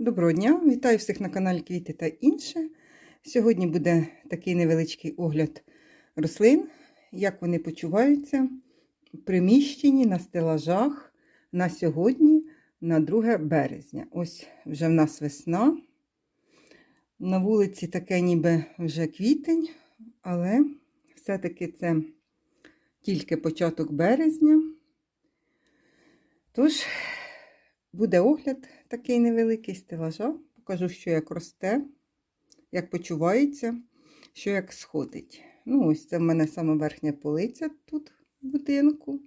Доброго дня! Вітаю всіх на каналі Квіти та інше. Сьогодні буде такий невеличкий огляд рослин, як вони почуваються в приміщенні на стелажах на сьогодні, на 2 березня. Ось вже в нас весна. На вулиці таке ніби вже квітень, але все-таки це тільки початок березня. Тож, буде огляд такий невеликий стелажа. Покажу, що як росте, як почувається, що як сходить. Ну, ось це в мене саме верхня полиця тут в будинку.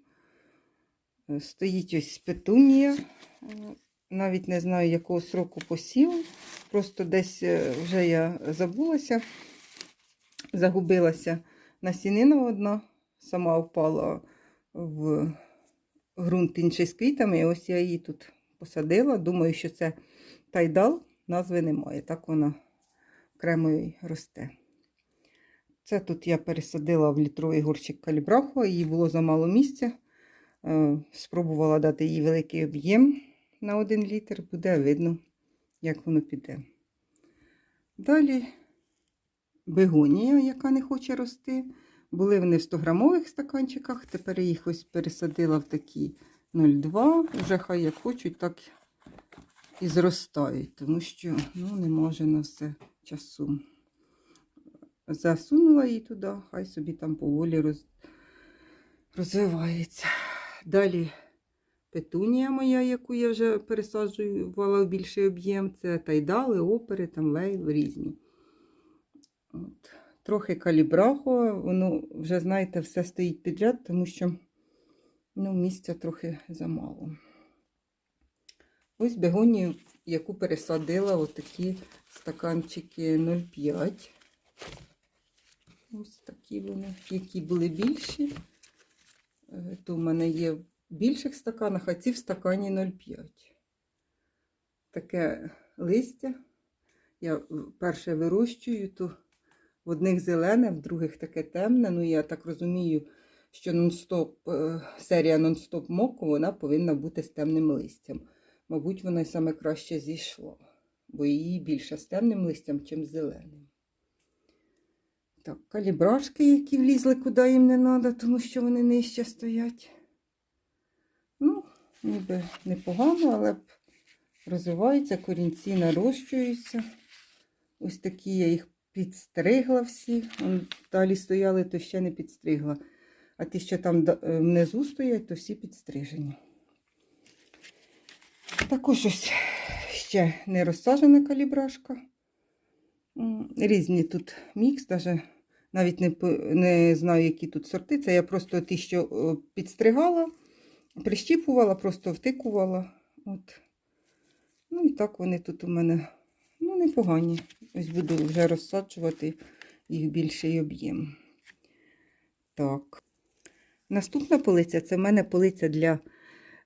Е, Стоїть ось петунія. Е, Навіть не знаю, якого сроку посів. Просто десь е, вже я забулася, загубилася насінина одна, сама впала в ґрунт інший з квітами. І ось я її тут посадила. Думаю, що це тайдал, назви немає. Так вона окремо й росте. Це тут я пересадила в літровий горщик калібраху, їй було замало місця. Е, Спробувала дати їй великий об'єм на 1 літр, буде видно, як воно піде. Далі бегонія, яка не хоче рости. Були вони в 100-грамових стаканчиках, тепер їх ось пересадила в такі 0,2. Вже хай як хочуть, так і зростають, тому що ну, не може на все часу. Засунула її туди, хай собі там поволі роз... розвивається. Далі петунія моя, яку я вже пересаджувала в більший об'єм, це тайдали, опери, там лейл різні. От. Трохи калібрахо, воно вже, знаєте, все стоїть підряд, тому що ну, місця трохи замало. Ось бегонію, яку пересадила отакі стаканчики 0,5. Ось такі вони, які були більші. Е, То в мене є в більших стаканах, а ці в стакані 0,5. Таке листя. Я перше вирощую, то в одних зелене, в других таке темне. Ну, я так розумію, що нон-стоп, е, серія нон-стоп моку вона повинна бути з темним листям. Мабуть, вона саме краще зійшла, бо її більше з темним листям, чим з зеленим. Так, калібрашки, які влізли, куди їм не треба, тому що вони нижче стоять. Ну, ніби непогано, але б розвиваються, корінці нарощуються. Ось такі я їх підстригла всі. Далі стояли, то ще не підстригла. А ті, що там е, внизу стоять, то всі підстрижені. Також ось ще не розсаджена калібрашка. Різні тут мікс, навіть не, не знаю, які тут сорти. Це я просто ті, що е, підстригала, прищіпувала, просто втикувала. От. Ну і так вони тут у мене ну, непогані. Ось буду вже розсаджувати їх більший об'єм. Так. Наступна полиця це в мене полиця для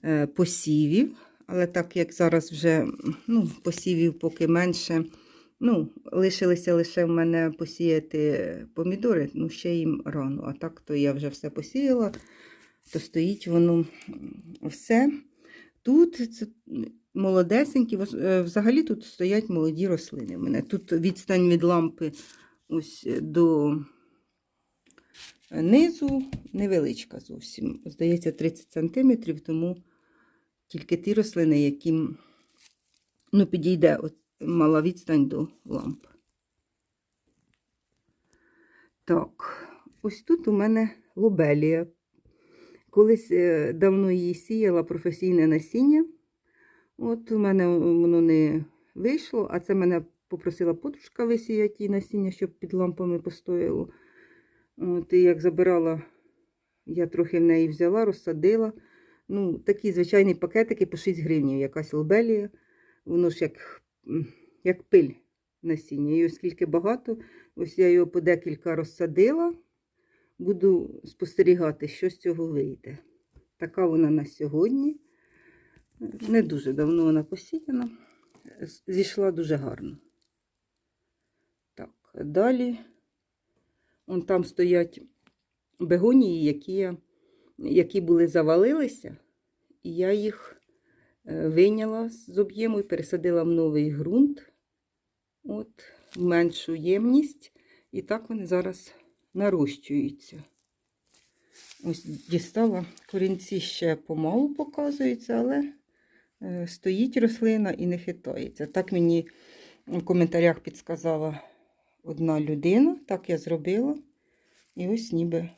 е, посівів. Але так як зараз вже ну, посівів поки менше, ну, лишилися лише в мене посіяти помідори, ну ще їм рано. А так то я вже все посіяла, то стоїть воно все. Тут це молодесенькі, е, взагалі тут стоять молоді рослини. У мене тут відстань від лампи ось до низу невеличка зовсім. Здається, 30 см, тому тільки ті рослини, яким ну, підійде от, мала відстань до ламп. Так, ось тут у мене лобелія. Колись е, давно її сіяла професійне насіння. От у мене воно не вийшло, а це мене попросила подружка висіяти насіння, щоб під лампами постояло. От, і як забирала, я трохи в неї взяла, розсадила. Ну, такі звичайні пакетики по 6 гривень, якась лобелія. Воно ж як, як пиль насіння. І оскільки багато, ось я його по декілька розсадила. Буду спостерігати, що з цього вийде. Така вона на сьогодні. Не дуже давно вона посіяна. Зійшла дуже гарно. Так, далі. Вон там стоять бегонії, які, які були завалилися, і я їх е, вийняла з об'єму і пересадила в новий ґрунт. От, в меншу ємність. І так вони зараз нарощуються. Ось дістала. Корінці ще помалу показуються, але е, стоїть рослина і не хитається. Так мені в коментарях підсказала одна людина. Так я зробила. І ось ніби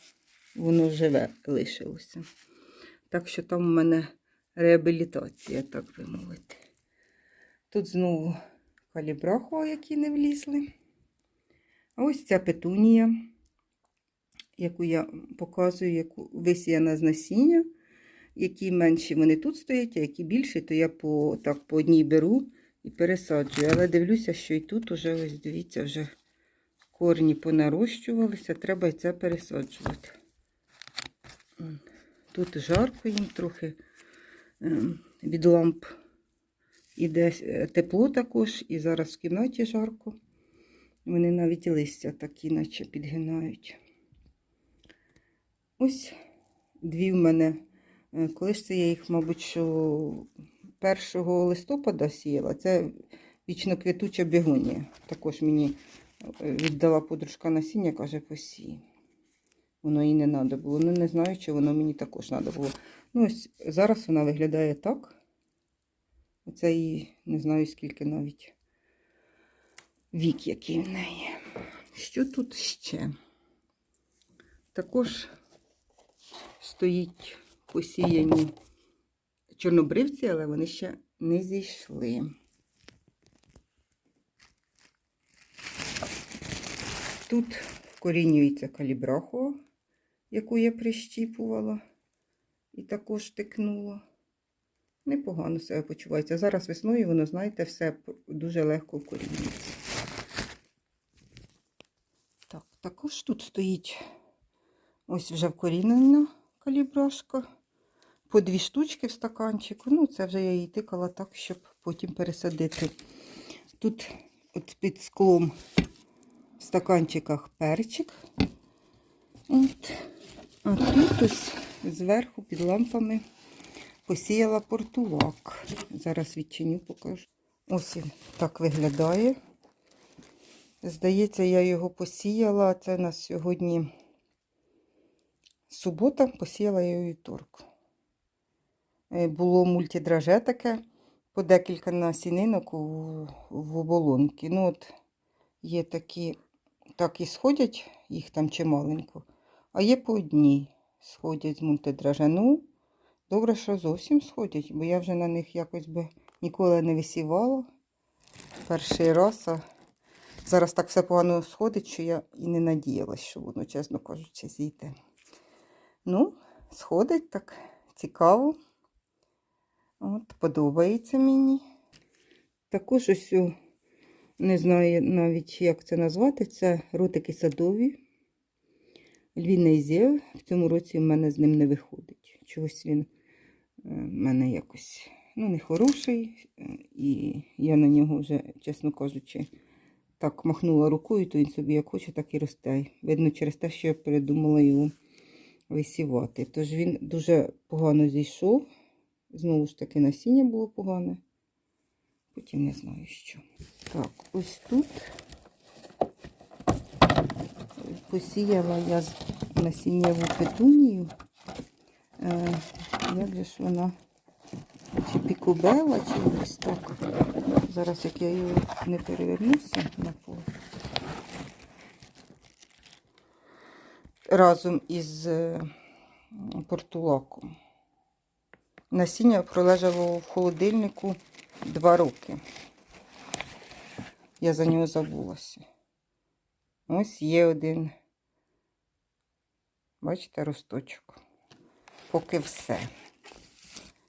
воно живе лишилося. Так що там у мене реабілітація, так би мовити. Тут знову калібрахова, які не влізли. А ось ця петунія, яку я показую, яку висіяна з насіння. Які менші вони тут стоять, а які більші, то я по, так, по одній беру і пересаджую. Але дивлюся, що і тут уже, ось дивіться, вже корні понарощувалися, треба і це пересаджувати. Тут жарко їм трохи ем, від ламп іде е, тепло також, і зараз в кімнаті жарко. Вони навіть листя такі, наче підгинають. Ось дві в мене. Е, Коли ж це я їх, мабуть, що 1 листопада сіяла, це вічно квітуча бігонія. Також мені віддала подружка насіння, каже, посій. Воно їй не треба було. Ну, не знаю, чи воно мені також треба було. Ну, ось зараз вона виглядає так. Оце її не знаю, скільки навіть вік, який в неї. Що тут ще? Також стоїть посіяні чорнобривці, але вони ще не зійшли. Тут вкорінюється калібрахова, яку я прищіпувала і також тикнула. Непогано себе почувається. Зараз весною воно, знаєте, все дуже легко вкорінюється. Так, також тут стоїть ось вже вкорінена калібрашка. По дві штучки в стаканчику. Ну, це вже я її тикала так, щоб потім пересадити. Тут от під склом в стаканчиках перчик. От. А тут ось зверху під лампами посіяла портулак. Зараз відчиню, покажу. Ось він так виглядає. Здається, я його посіяла. Це на сьогодні субота, посіяла я його вівторок. Е, Було мультидраже таке, по декілька насінинок в оболонки. Ну, от є такі, так і сходять, їх там чималенько, а є по одній сходять з мультидраже. Ну, добре, що зовсім сходять, бо я вже на них якось би ніколи не висівала. Перший раз, а зараз так все погано сходить, що я і не надіялась, що воно, чесно кажучи, зійде. Ну, сходить так цікаво. От, подобається мені. Також ось, о, не знаю навіть, як це назвати, це ротики садові. Львіний зєв. В цьому році в мене з ним не виходить. Чогось він е, в мене якось ну, не хороший. е, І я на нього вже, чесно кажучи, так махнула рукою, то він собі як хоче, так і росте. Видно, через те, що я передумала його висівати. Тож він дуже погано зійшов. Знову ж таки, насіння було погане. Потім не знаю що. Так, ось тут посіяла я насіннєву петунію. Е, як же ж вона? Чи пікубела, чи ось так. Зараз як я її не перевернуся на поле. Разом із е, портулаком. Насіння пролежало в холодильнику два роки. Я за нього забулася. Ось є один, бачите, росточок. Поки все.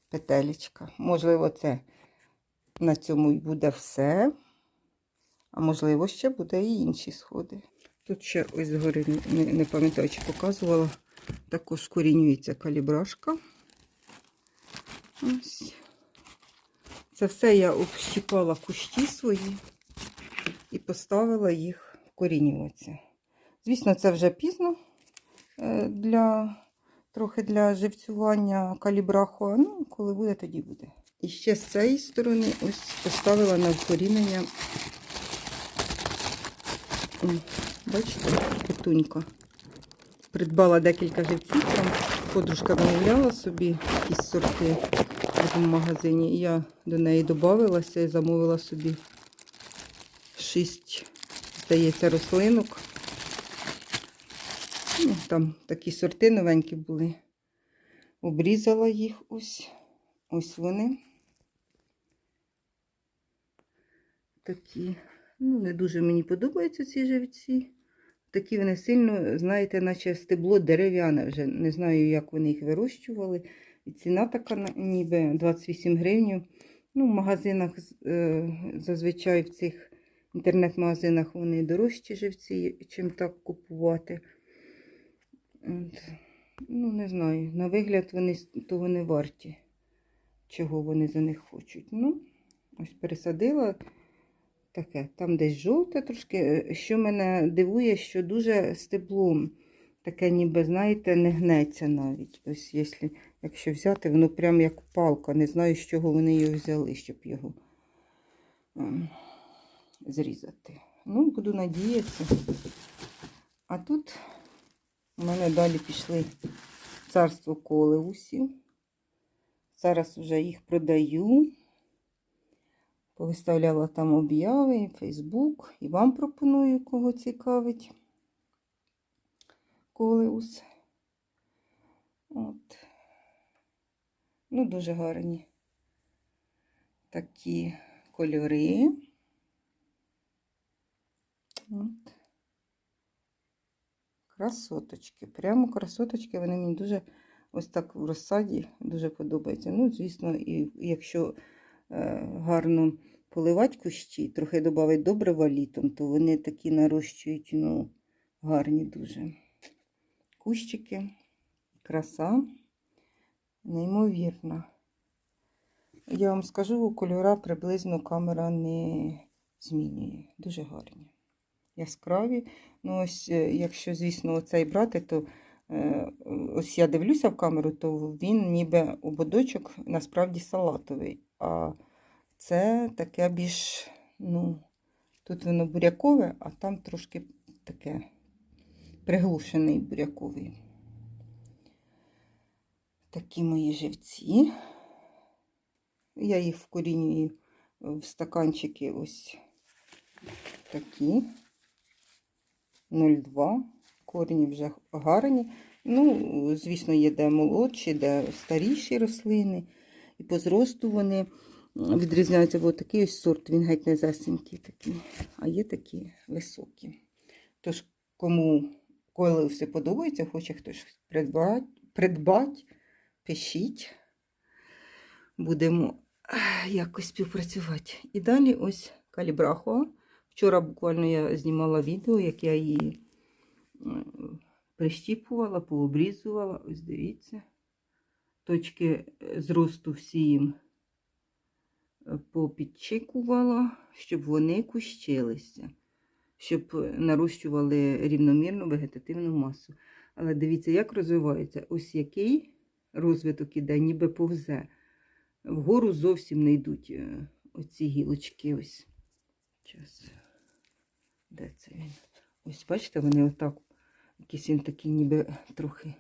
Петелечка. Можливо, це на цьому і буде все. А можливо, ще буде і інші сходи. Тут ще ось згори, не, не пам'ятаю, чи показувала, також корінюється калібрашка. Ось. Це все я общіпала кущі свої і поставила їх вкорінюватися. Звісно, це вже пізно е, для, трохи для живцювання калібраху. Ну, коли буде, тоді буде. І ще з цієї сторони ось поставила на вкорінення. Бачите, петунька. Придбала декілька живців, там подружка замовляла собі якісь сорти в одному магазині. І я до неї додавалася і замовила собі шість, здається, рослинок. Ну, там такі сорти новенькі були. Обрізала їх ось. Ось вони. Такі. Ну, не дуже мені подобаються ці живці. Такі вони сильно, знаєте, наче стебло дерев'яне вже. Не знаю, як вони їх вирощували. І ціна така ніби 28 гривень. Ну, в магазинах е, зазвичай в цих інтернет-магазинах вони дорожчі живці, чим так купувати. Ну, не знаю. На вигляд вони того не варті, чого вони за них хочуть. Ну, ось пересадила таке. Там десь жовте трошки. Е, Що мене дивує, що дуже стеблом таке, ніби, знаєте, не гнеться навіть. Ось якщо, якщо взяти, воно прям як палка. Не знаю, з чого вони його взяли, щоб його ем, зрізати. Ну, буду надіятися. А тут у мене далі пішли царство колеусів. Зараз вже їх продаю. Повиставляла там обяви, Фейсбук. І вам пропоную, кого цікавить. Колеус. От. Ну, дуже гарні такі кольори. От. Красоточки. Прямо красоточки. Вони мені дуже ось так в розсаді дуже подобаються. Ну, звісно, і якщо е, гарно поливати кущі, трохи додати добрива літом, то вони такі нарощують, ну, гарні дуже. Кущики, краса, неймовірна. Я вам скажу, кольора приблизно камера не змінює. Дуже гарні. Яскраві. Ну, ось, е, якщо, звісно, оцей брати, то е, ось я дивлюся в камеру, то він ніби ободочок насправді салатовий. А це таке більш, ну, тут воно бурякове, а там трошки таке приглушений буряковий. Такі мої живці. Я їх вкорінюю в стаканчики ось такі. 0,2. Корені вже гарні. Ну, звісно, є де молодші, де старіші рослини. І по зросту вони відрізняються, бо такий ось сорт, він геть не засенький такий, а є такі високі. Тож, кому коли все подобається, хоче хтось придбати, придбати пишіть. Будемо якось співпрацювати. І далі ось калібрахова. Вчора буквально я знімала відео, як я її е, прищіпувала, пообрізувала. Ось дивіться. Точки е, зросту всі їм е, попідчикувала, щоб вони кущилися, щоб е, нарощували рівномірну вегетативну масу. Але дивіться, як розвивається. Ось який розвиток іде, ніби повзе. Вгору зовсім не йдуть е, оці гілочки. Ось. Де це він? Ось, бачите, вони отак. Якийсь він такий ніби трохи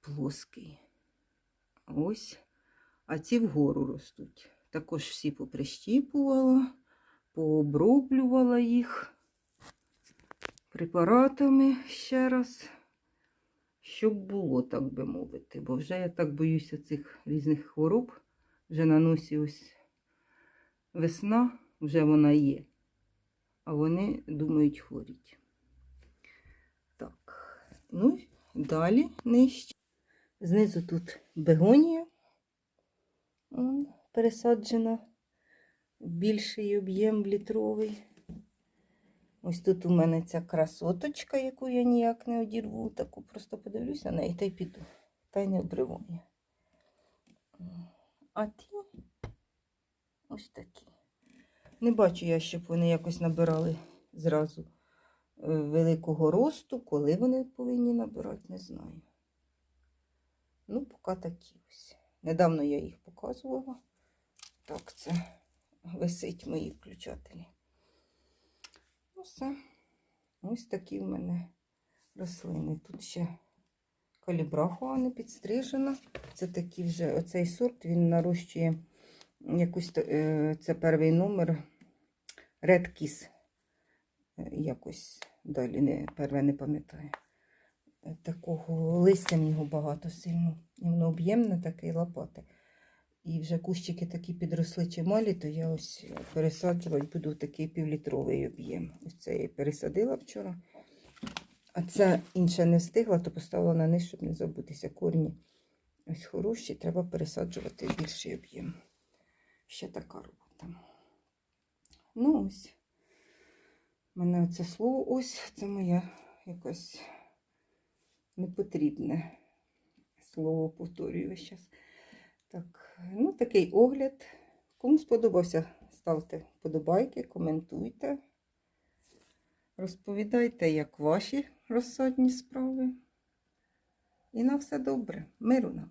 плоский. Ось. А ці вгору ростуть. Також всі поприщіпувала, пооброблювала їх препаратами ще раз, щоб було, так би мовити. Бо вже я так боюся цих різних хвороб. Вже на носі ось весна, вже вона є. А вони думають хворіть. Так, ну далі нижче. Знизу тут бегонія пересаджена в більший об'єм літровий. Ось тут у мене ця красоточка, яку я ніяк не одірву, таку просто подивлюся на неї та й піду. Та й не обриваю. А ті ось такі. Не бачу я, щоб вони якось набирали зразу е, великого росту. Коли вони повинні набирати, не знаю. Ну, поки такі ось. Недавно я їх показувала. так це висить мої включателі. Все. Ось такі в мене рослини. Тут ще калібрахуа не підстрижена. Це такий вже оцей сорт, він нарощує якусь, е, це перший номер Red Kiss. Е, Якось далі не, перве не пам'ятаю. Такого листя в нього багато сильно. І воно об'ємне таке лопате. І вже кущики такі підросли чималі, то я ось пересаджувати буду такий півлітровий об'єм. Ось це я пересадила вчора. А це інше не встигла, то поставила на низ, щоб не забутися. Корні ось хороші, треба пересаджувати більший об'єм. Ще така робота. Ну ось. У мене це слово ось, це моє якось непотрібне слово повторюю час. Так, ну такий огляд. Кому сподобався, ставте вподобайки, коментуйте. Розповідайте, як ваші розсадні справи. І на все добре. Миру нам!